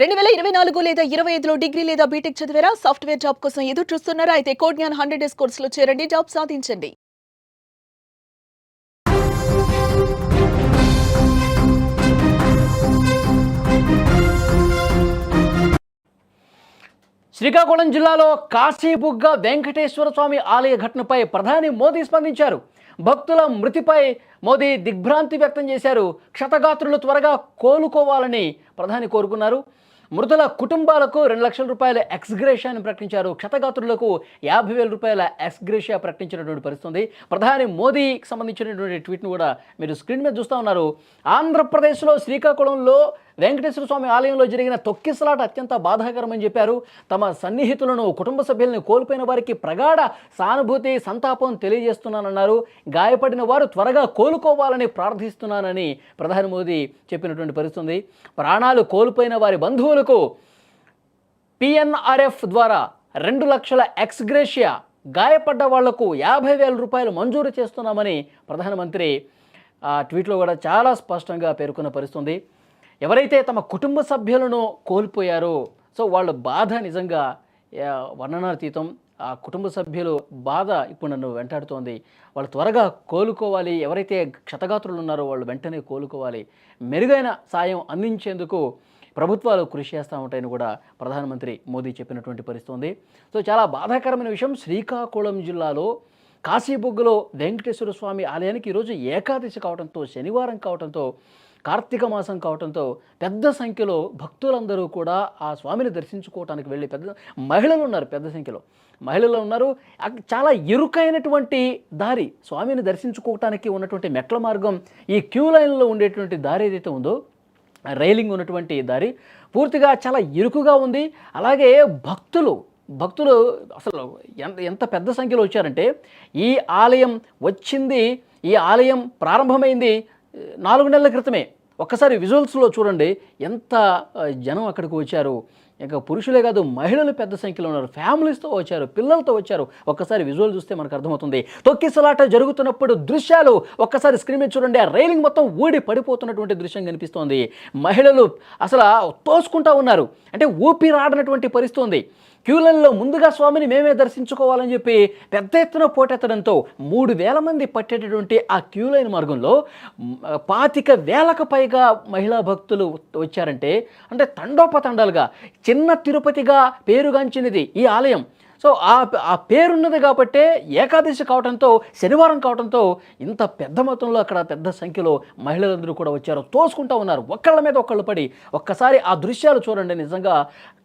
రెండు వేల ఇరవై నాలుగు లేదా ఇరవై ఐదులో డిగ్రీ లేదా బీటెక్ చదివారా? సాఫ్ట్వేర్ జాబ్ కోసం ఎదురు చూస్తున్నారా? అయితే కోడ్ జ్ఞాన్ హండ్రెడ్ డేస్ కోర్సులో చేరండి. జాబ్ సాధించండి. శ్రీకాకుళం జిల్లాలో కాశీబుగ్గ వెంకటేశ్వర స్వామి ఆలయ ఘటనపై ప్రధాని మోదీ స్పందించారు. భక్తుల మృతిపై మోదీ దిగ్భ్రాంతి వ్యక్తం చేశారు. క్షతగాత్రులు త్వరగా కోలుకోవాలని ప్రధాని కోరుకున్నారు. మృతుల కుటుంబాలకు రెండు లక్షల రూపాయల ఎక్స్గ్రేషియాను ప్రకటించారు. క్షతగాత్రులకు యాభై వేల రూపాయల ఎక్స్గ్రేషియా ప్రకటించినటువంటి పరిస్థితుంది. ప్రధాని మోదీకి సంబంధించినటువంటి ట్వీట్ను కూడా మీరు స్క్రీన్ మీద చూస్తూ ఉన్నారు. ఆంధ్రప్రదేశ్లో శ్రీకాకుళంలో వెంకటేశ్వర స్వామి ఆలయంలో జరిగిన తొక్కిసలాట అత్యంత బాధాకరమని చెప్పారు. తమ సన్నిహితులను కుటుంబ సభ్యులను కోల్పోయిన వారికి ప్రగాఢ సానుభూతి సంతాపం తెలియజేస్తున్నానన్నారు. గాయపడిన వారు త్వరగా కోలుకోవాలని ప్రార్థిస్తున్నానని ప్రధాని మోదీ చెప్పినటువంటి పరిస్థితుంది. ప్రాణాలు కోల్పోయిన వారి బంధువులకు పిఎన్ఆర్ఎఫ్ ద్వారా రెండు లక్షల ఎక్స్గ్రేషియా గాయపడ్డ వాళ్ళకు యాభై వేల రూపాయలు మంజూరు చేస్తున్నామని ప్రధానమంత్రి ఆ ట్వీట్లో కూడా చాలా స్పష్టంగా పేర్కొన్న పరిస్థితుంది. ఎవరైతే తమ కుటుంబ సభ్యులను కోల్పోయారో సో వాళ్ళ బాధ నిజంగా వర్ణనాతీతం. ఆ కుటుంబ సభ్యులు బాధ ఇప్పుడు నన్ను వెంటాడుతోంది. వాళ్ళు త్వరగా కోలుకోవాలి. ఎవరైతే క్షతగాత్రులు ఉన్నారో వాళ్ళు వెంటనే కోలుకోవాలి. మెరుగైన సాయం అందించేందుకు ప్రభుత్వాలు కృషి చేస్తూ ఉంటాయని కూడా ప్రధానమంత్రి మోదీ చెప్పినటువంటి పరిస్థితి ఉంది సో చాలా బాధాకరమైన విషయం శ్రీకాకుళం జిల్లాలో కాశీబొగ్గులో వెంకటేశ్వర స్వామి ఆలయానికి ఈరోజు ఏకాదశి కావడంతో శనివారం కావడంతో కార్తీక మాసం కావడంతో పెద్ద సంఖ్యలో భక్తులందరూ కూడా ఆ స్వామిని దర్శించుకోవటానికి వెళ్ళి పెద్ద మహిళలు ఉన్నారు పెద్ద సంఖ్యలో. మహిళలు ఉన్నారు. చాలా ఇరుకైనటువంటి దారి స్వామిని దర్శించుకోవటానికి ఉన్నటువంటి మెట్ల మార్గం ఈ క్యూ లైన్లో ఉండేటువంటి దారి ఏదైతే ఉందో రైలింగ్ ఉన్నటువంటి దారి పూర్తిగా చాలా ఇరుకుగా ఉంది. అలాగే భక్తులు భక్తులు అసలు ఎంత ఎంత పెద్ద సంఖ్యలో వచ్చారంటే ఈ ఆలయం వచ్చింది ఈ ఆలయం ప్రారంభమైంది నాలుగు నెలల క్రితమే. ఒక్కసారి విజువల్స్లో చూడండి ఎంత జనం అక్కడికి వచ్చారు. ఇంకా పురుషులే కాదు మహిళలు పెద్ద సంఖ్యలో ఉన్నారు. ఫ్యామిలీస్తో వచ్చారు పిల్లలతో వచ్చారు. ఒక్కసారి విజువల్ చూస్తే మనకు అర్థమవుతుంది. తొక్కిసలాట జరుగుతున్నప్పుడు దృశ్యాలు ఒక్కసారి స్క్రీన్ మీద చూడండి ఆ రైలింగ్ మొత్తం ఊడి పడిపోతున్నటువంటి దృశ్యం కనిపిస్తోంది. మహిళలు అసలు తోసుకుంటా ఉన్నారు. అంటే ఊపిరాడనటువంటి పరిస్థితి ఉంది. క్యూలైన్లో ముందుగా స్వామిని మేమే దర్శించుకోవాలని చెప్పి పెద్ద ఎత్తున పోటెత్తడంతో మూడు వేల మంది పట్టేటటువంటి ఆ క్యూలైన్ మార్గంలో పాతిక వేలకు పైగా మహిళా భక్తులు వచ్చారంటే అంటే తండోపతండాలుగా చిన్న తిరుపతిగా పేరుగాంచినది ఈ ఆలయం. సో ఆ ఆ పేరున్నది కాబట్టే ఏకాదశి కావడంతో శనివారం కావడంతో ఇంత పెద్ద మొత్తంలో అక్కడ పెద్ద సంఖ్యలో మహిళలందరూ కూడా వచ్చారు. తోసుకుంటా ఉన్నారు. ఒక్కళ్ళ మీద ఒక్కళ్ళు పడి ఒక్కసారి ఆ దృశ్యాలు చూడండి. నిజంగా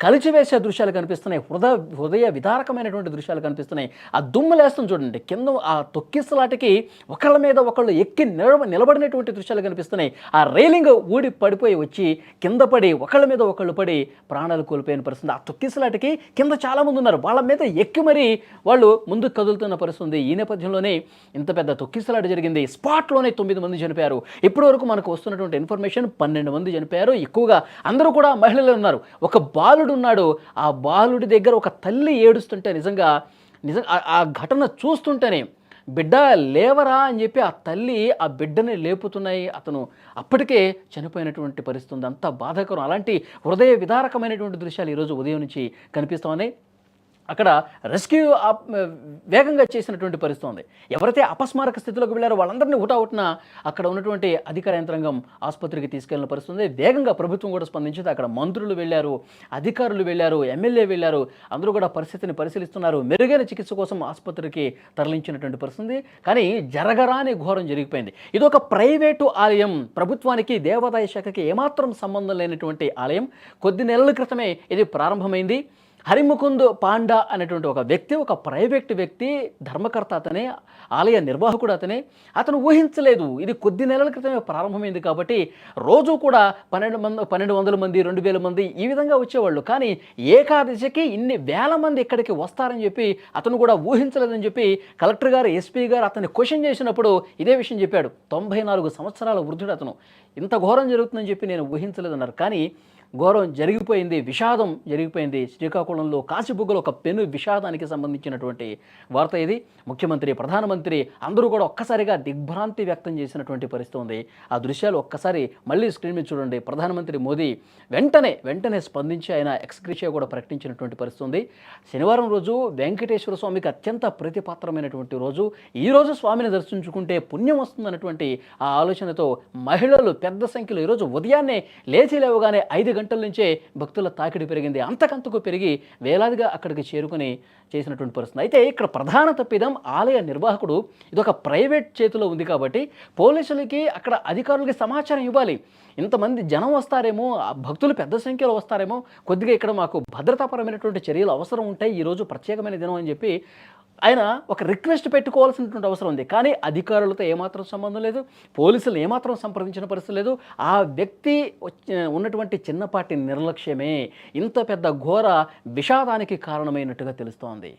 కలిచివేసే దృశ్యాలు కనిపిస్తున్నాయి. హృదయ హృదయ విదారకమైనటువంటి దృశ్యాలు కనిపిస్తున్నాయి. ఆ దుమ్ములేస్తుంది చూడండి. కింద ఆ తొక్కిసలాటికి ఒకళ్ళ మీద ఒకళ్ళు ఎక్కి నిలబ నిలబడినటువంటి దృశ్యాలు కనిపిస్తున్నాయి. ఆ రైలింగ్ ఊడి పడిపోయి వచ్చి కింద పడి ఒకళ్ళ మీద ఒకళ్ళు పడి ప్రాణాలు కోల్పోయిన పరిస్థితి. ఆ తొక్కిసలాటికి కింద చాలామంది ఉన్నారు. వాళ్ళ మీద ఎక్కి మరీ వాళ్ళు ముందుకు కదులుతున్న పరిస్థితి ఈ నేపథ్యంలోనే ఇంత పెద్ద తొక్కిసలాట జరిగింది. స్పాట్లోనే తొమ్మిది మంది చనిపోయారు. ఇప్పటి వరకు మనకు వస్తున్నటువంటి ఇన్ఫర్మేషన్ పన్నెండు మంది చనిపోయారు. ఎక్కువగా అందరూ కూడా మహిళలు ఉన్నారు. ఒక బాలుడు ఉన్నాడు. ఆ బాలుడి దగ్గర ఒక తల్లి ఏడుస్తుంటే నిజంగా నిజం ఆ- ఘటన చూస్తుంటేనే బిడ్డ లేవరా అని చెప్పి ఆ తల్లి ఆ బిడ్డని లేపుతున్నాయి. అతను అప్పటికే చనిపోయినటువంటి పరిస్థితి అంత బాధాకరం. అలాంటి హృదయ విదారకమైనటువంటి దృశ్యాలు ఈరోజు ఉదయం నుంచి కనిపిస్తామని అక్కడ రెస్క్యూ వేగంగా చేసినటువంటి పరిస్థితి ఉంది. ఎవరైతే అపస్మారక స్థితిలోకి వెళ్ళారో వాళ్ళందరినీ హుటాహుటిన అక్కడ ఉన్నటువంటి అధికార యంత్రాంగం ఆసుపత్రికి తీసుకెళ్ళిన పరిస్థితి ఉంది. వేగంగా ప్రభుత్వం కూడా స్పందించింది. అక్కడ మంత్రులు వెళ్ళారు అధికారులు వెళ్ళారు ఎమ్మెల్యే వెళ్ళారు. అందరూ కూడా పరిస్థితిని పరిశీలిస్తున్నారు. మెరుగైన చికిత్స కోసం ఆసుపత్రికి తరలించినటువంటి పరిస్థితి కానీ జరగరాని ఘోరం జరిగిపోయింది. ఇది ఒక ప్రైవేటు ఆలయం. ప్రభుత్వానికి దేవాదాయ శాఖకి ఏమాత్రం సంబంధం లేనటువంటి ఆలయం. కొద్ది నెలల క్రితమే ఇది ప్రారంభమైంది. హరిముకుంద్ పాండా అనేటువంటి ఒక వ్యక్తి ఒక ప్రైవేట్ వ్యక్తి ధర్మకర్త అతనే ఆలయ నిర్వాహకుడు అతనే. అతను ఊహించలేదు ఇది కొద్ది నెలల క్రితమే ప్రారంభమైంది కాబట్టి రోజు కూడా పన్నెండు మంది పన్నెండు వందల మంది రెండు వేల మంది ఈ విధంగా వచ్చేవాళ్ళు. కానీ ఏకాదశికి ఇన్ని వేల మంది ఇక్కడికి వస్తారని చెప్పి అతను కూడా ఊహించలేదని చెప్పి కలెక్టర్ గారు ఎస్పీ గారు అతన్ని క్వశ్చన్ చేసినప్పుడు ఇదే విషయం చెప్పాడు. తొంభై నాలుగు సంవత్సరాల వృద్ధుడు అతను. ఇంత ఘోరం జరుగుతుందని చెప్పి నేను ఊహించలేదన్నారు. కానీ ఘోరం జరిగిపోయింది విషాదం జరిగిపోయింది. శ్రీకాకుళంలో కాశీబుగ్గలో ఒక పెను విషాదానికి సంబంధించినటువంటి వార్త ఇది. ముఖ్యమంత్రి ప్రధానమంత్రి అందరూ కూడా ఒక్కసారిగా దిగ్భ్రాంతి వ్యక్తం చేసినటువంటి పరిస్థితి ఉంది. ఆ దృశ్యాలు ఒక్కసారి మళ్ళీ స్క్రీన్ మీద చూడండి. ప్రధానమంత్రి మోదీ వెంటనే వెంటనే స్పందించి ఆయన ఎక్స్క్రిషియా కూడా ప్రకటించినటువంటి పరిస్థితి ఉంది. శనివారం రోజు వెంకటేశ్వర స్వామికి అత్యంత ప్రీతిపాత్రమైనటువంటి రోజు. ఈ రోజు స్వామిని దర్శించుకుంటే పుణ్యం వస్తుందన్నటువంటి ఆ ఆలోచనతో మహిళలు పెద్ద సంఖ్యలో ఈరోజు ఉదయాన్నే లేచి లేవగానే ఐదు గంటల నుంచే భక్తుల తాకిడి పెరిగింది. అంతకంతకు పెరిగి వేలాదిగా అక్కడికి చేరుకుని చేసినటువంటి పరిస్థితి. అయితే ఇక్కడ ప్రధాన తప్పిదం ఆలయ నిర్వాహకుడు ఇదొక ప్రైవేట్ చేతిలో ఉంది కాబట్టి పోలీసులకి అక్కడ అధికారులకి సమాచారం ఇవ్వాలి. ఇంతమంది జనం వస్తారేమో ఆ భక్తులు పెద్ద సంఖ్యలో వస్తారేమో కొద్దిగా ఇక్కడ మాకు భద్రతాపరమైనటువంటి చర్యలు అవసరం ఉంటాయి. ఈరోజు ప్రత్యేకమైన దినం అని చెప్పి ఆయన ఒక రిక్వెస్ట్ పెట్టుకోవాల్సినటువంటి అవసరం ఉంది. కానీ అధికారులతో ఏమాత్రం సంబంధం లేదు. పోలీసులు ఏమాత్రం సంప్రదించిన పరిస్థితి లేదు. ఆ వ్యక్తి ఉన్నటువంటి చిన్నపాటి నిర్లక్ష్యమే. ఇంత పెద్ద ఘోర విషాదానికి కారణమైనట్టుగా తెలుస్తోంది.